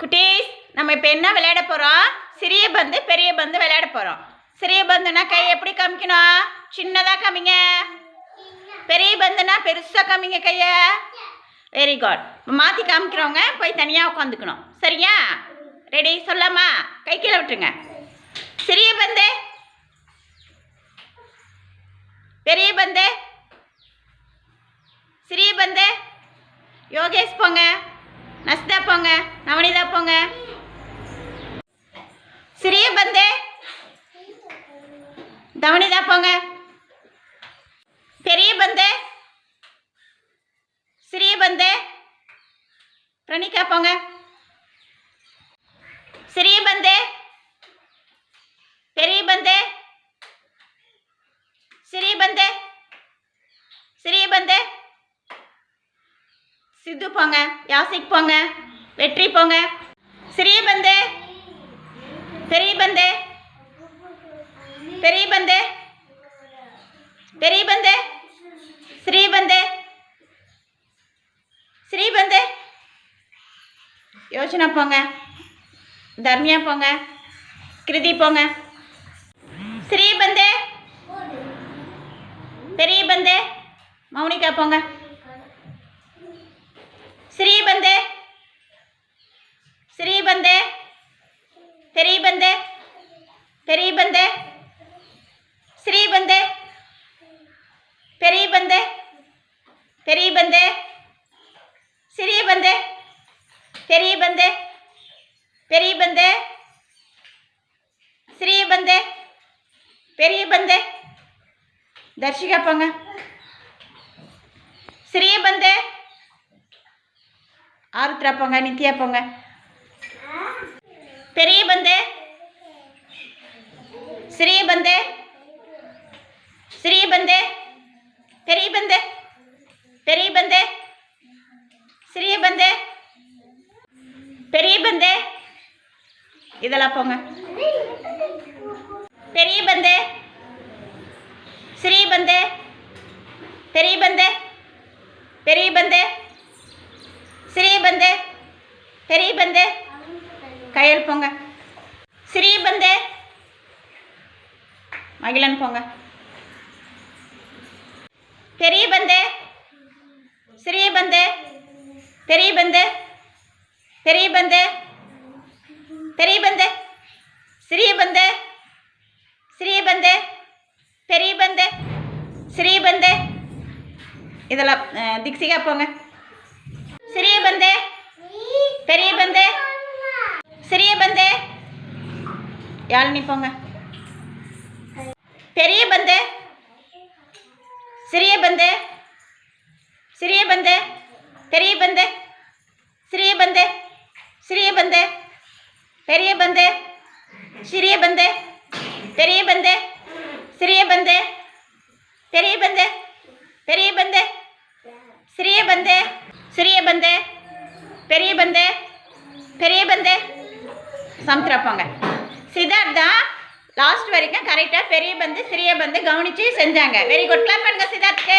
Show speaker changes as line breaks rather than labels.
குட்டீஸ் நம்ம இப்போ என்ன விளையாட போகிறோம் சிறிய பந்து பெரிய பந்து விளையாட போகிறோம் சிறிய பந்துனா கை எப்படி காமிக்கணும்? சின்னதாக காமிங்க. பெரிய பந்துனா பெருசாக காமிங்க கையை. வெரி குட் மாற்றி காமிக்கிறவங்க போய் தனியாக உட்காந்துக்கணும். சரியா? ரெடி சொல்லாமா? கை கீழே விட்டுருங்க. சிறிய பந்து. பெரிய பந்து. சிறிய பந்து. யோகேஷ் போங்க. நஸ்தா போங்க நவனிதா போங்க. சிறிய பந்து. தவனிதா போங்க. பெரிய பந்து. சிறிய பந்தே. பிரணிகா போங்க. சிறிய பந்தே. பெரிய பந்து. சிறிய பந்தே. சிறிய பந்தே. சித்து போங்க யாசிக் போங்க வெற்றி போங்க. சிறிய பந்து பெரிய பந்து பெரிய பந்து பெரிய பந்து ஸ்ரீ பந்து பந்து. யோசனா போங்க தர்மியா போங்க கிருதி போங்க. ஸ்ரீபந்து பெரிய பந்து மௌனிகா போங்க. ஸ்ரீபந்து ஸ்ரீபந்து பெரியபந்து பெரியபந்து ஸ்ரீபந்து பெரியபந்து பெரியபந்து சிறியபந்து பெரியபந்து பெரியபந்து ஸ்ரீபந்து பெரியபந்து தர்ஷிகா போங்க ஸ்ரீபந்து ஆருத்ரா போங்க நித்யா போங்க. பெரிய பந்து. சிறிய பந்து. சிறிய பந்து. பெரிய பந்து. பெரிய பந்து. சிறிய பந்து. பெரிய பந்து. இதெல்லாம் போங்க. பெரிய பந்து. சிறிய பந்து. பெரிய பந்து. பெரிய பந்து. சிறிய பந்து பெரிய பந்து. கையல் போங்க. சிறிய பந்து. மகிழன் போங்க. பெரிய பந்து. சிறிய பந்து. பெரிய பந்து. பெரிய பந்து. பெரிய பந்து. சிறிய பந்து. சிறிய பந்து. பெரிய பந்து. சிறிய பந்து. இதெல்லாம் திக்ஸிகா திக்ஷிகா போங்க. சிறிய பந்து. பெரிய பந்து. சிறிய பந்து. யாழினி போங்க பெரிய பந்து. சிறிய பந்து. சிறிய பந்து. பெரிய பந்து. சிறிய பந்து. சிறிய பந்து. பெரிய பந்து. சிறிய பந்து. பெரிய பந்து. சிறிய பந்து. பெரிய பந்து. பெரிய பந்து. சிறிய பந்து. சிறிய பந்து பெரிய பந்து பெரிய பந்து. சமுத்திரா சித்தார்த்தா லாஸ்ட் வரைக்கும் கரெக்டாக பெரிய பந்து சிறிய பந்து கவனித்து செஞ்சாங்க. வெரி குட் கிளப் பண்ணுங்க சித்தார்த்துக்கு